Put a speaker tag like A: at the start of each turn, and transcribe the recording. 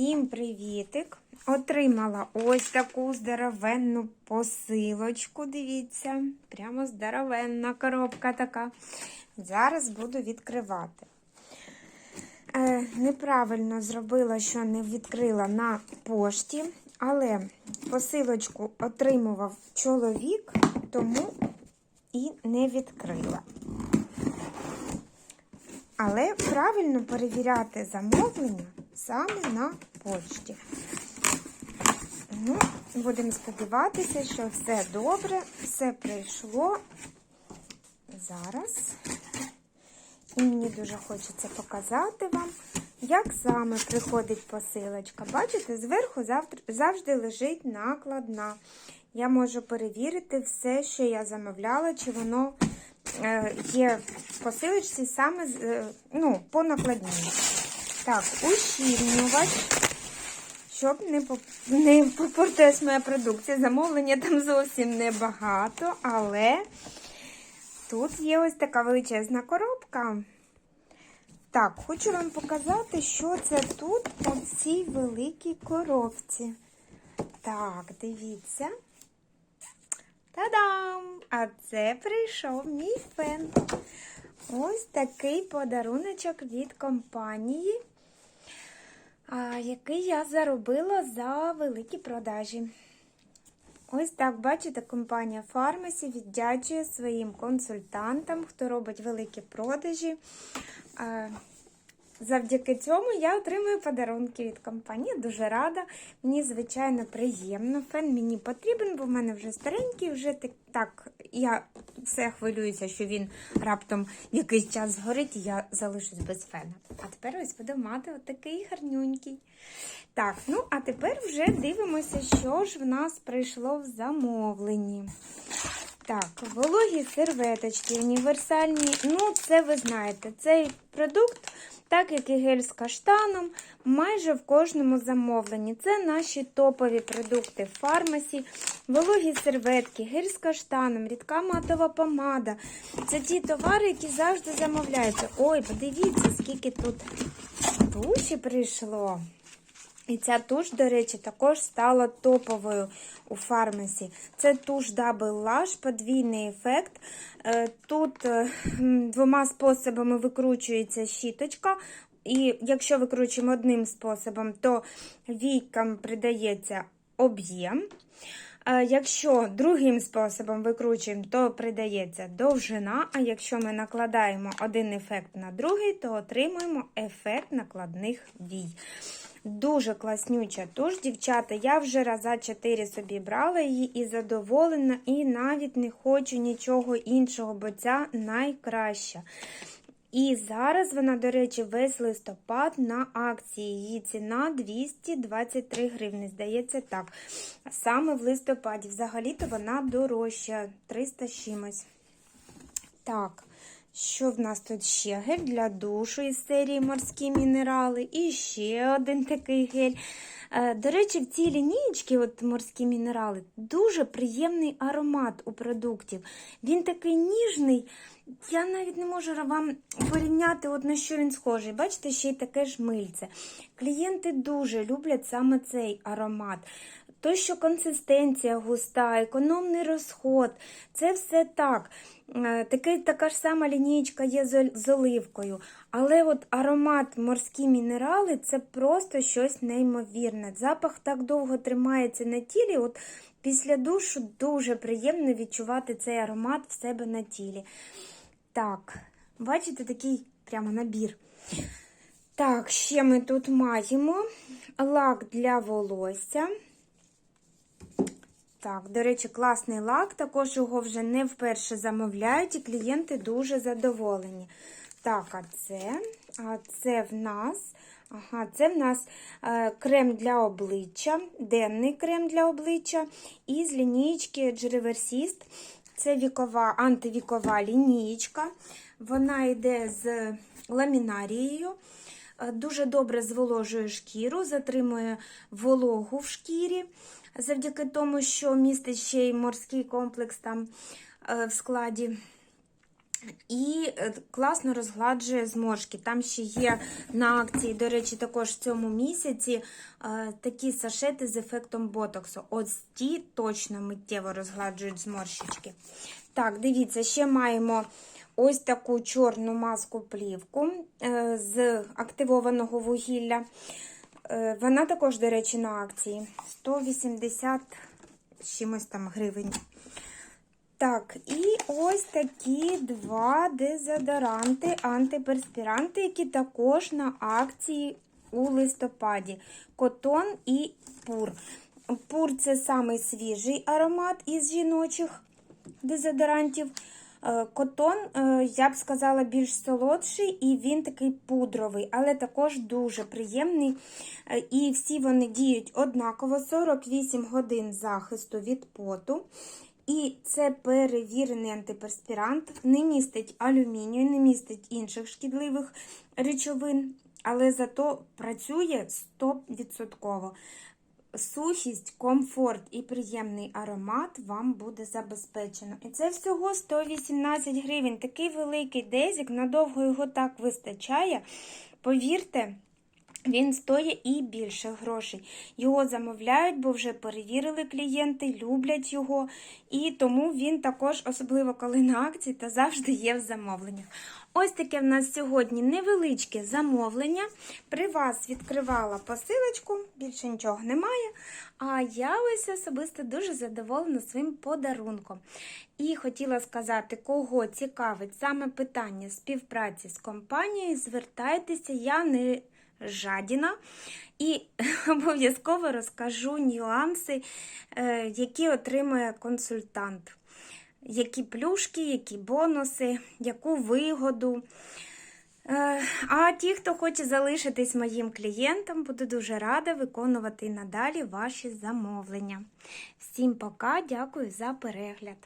A: Всім привітик! Отримала ось таку здоровенну посилочку. Дивіться, прямо здоровенна коробка така. Зараз буду відкривати. Е, неправильно зробила, що не відкрила на пошті, але посилочку отримував чоловік, тому і не відкрила. Але правильно перевіряти замовлення саме на почті. Ну, будемо сподіватися, що все добре, все прийшло зараз. І мені дуже хочеться показати вам, як саме приходить посилочка. Бачите, зверху завжди лежить накладна. Я можу перевірити все, що я замовляла, чи воно е, є в посилочці саме е, ну, по накладній. Так, ущільнювач, щоб не не попортилась моя продукція. Замовлення там зовсім небагато, але тут є ось така величезна коробка. Так, хочу вам показати, що це тут у цій великій коробці. Так, дивіться. Та-дам! А це прийшов мій фен. Ось такий подаруночок від компанії, який я заробила за великі продажі. Ось так, бачите, компанія Фармасі віддячує своїм консультантам, хто робить великі продажі. Завдяки цьому я отримую подарунки від компанії. Дуже рада. Мені, звичайно, приємно. Фен мені потрібен, бо в мене вже старенький, вже так, я все хвилююся, що він раптом якийсь час згорить і я залишусь без фена. А тепер ось буду мати отакий гарнюнький. Так, ну, а тепер вже дивимося, що ж в нас прийшло в замовленні. Так, вологі серветочки універсальні. Ну, це ви знаєте, цей продукт так як і гель з каштаном, майже в кожному замовленні. Це наші топові продукти в фармасі, вологі серветки, гель з каштаном, рідка матова помада. Це ті товари, які завжди замовляються. Ой, подивіться, скільки тут туші прийшло. І ця туш, до речі, також стала топовою у фармасі. Це туш Double Lash, подвійний ефект. Е, тут е, двома способами викручується щіточка. І якщо викручуємо одним способом, то війкам придається об'єм. Е, якщо другим способом викручуємо, то придається довжина. А якщо ми накладаємо один ефект на другий, то отримуємо ефект накладних вій. Дуже класнюча туш, дівчата. Я вже раза 4 собі брала її і задоволена, і навіть не хочу нічого іншого, бо ця найкраща. І зараз вона, до речі, весь листопад на акції. Її ціна 223 гривні. Здається, так. Саме в листопаді. Взагалі-то вона дорожча, 300 чимось. Так. Що в нас тут ще? Гель для душу із серії морські мінерали. І ще один такий гель. Е, до речі, в цій лінієчці, от морські мінерали, дуже приємний аромат у продуктів. Він такий ніжний. Я навіть не можу вам порівняти, от на що він схожий. Бачите, ще й таке ж мильце. Клієнти дуже люблять саме цей аромат. То, що консистенція густа, економний розход, це все так. Е, Такий, така ж сама лінієчка є з оливкою. Але от аромат морські мінерали це просто щось неймовірне. Запах так довго тримається на тілі. от Після душу дуже приємно відчувати цей аромат в себе на тілі. Так, бачите, такий прямо набір. Так, ще ми тут маємо лак для волосся. Так, до речі, класний лак, також його вже не вперше замовляють, і клієнти дуже задоволені. Так, а це, а це в нас. Ага, це в нас е, крем для обличчя, денний крем для обличчя. І з лінійки Джереверсіст. Це вікова, антивікова лінієчка. Вона йде з ламінарією. Е, дуже добре зволожує шкіру, затримує вологу в шкірі завдяки тому, що містить ще й морський комплекс там е, в складі. І е, класно розгладжує зморшки. Там ще є на акції, до речі, також в цьому місяці е, такі сашети з ефектом ботоксу. Ось ті точно миттєво розгладжують зморщички. Так, дивіться, ще маємо ось таку чорну маску плівку е, з активованого вугілля. Вона також, до речі, на акції 180 чимось там гривень. Так, і ось такі два дезодоранти, антиперспіранти, які також на акції у листопаді. Котон і пур. Пур це самий свіжий аромат із жіночих дезодорантів. Е, Котон, е, я б сказала, більш солодший, і він такий пудровий, але також дуже приємний. Е, І всі вони діють однаково 48 годин захисту від поту. І це перевірений антиперспірант, не містить алюмінію, не містить інших шкідливих речовин, але зато працює 100%. Сухість, комфорт і приємний аромат вам буде забезпечено. І це всього 118 гривень. Такий великий дезік, надовго його так вистачає. Повірте, він стоїть і більше грошей. Його замовляють, бо вже перевірили клієнти, люблять його. І тому він також, особливо коли на акції, та завжди є в замовленнях. Ось таке в нас сьогодні невеличке замовлення. При вас відкривала посилочку, більше нічого немає. А я ось особисто дуже задоволена своїм подарунком. І хотіла сказати, кого цікавить саме питання співпраці з компанією, звертайтеся, я не жадіна. І обов'язково розкажу нюанси, е, які отримує консультант. Які плюшки, які бонуси, яку вигоду. Е, А ті, хто хоче залишитись моїм клієнтом, буду дуже рада виконувати надалі ваші замовлення. Всім пока, дякую за перегляд.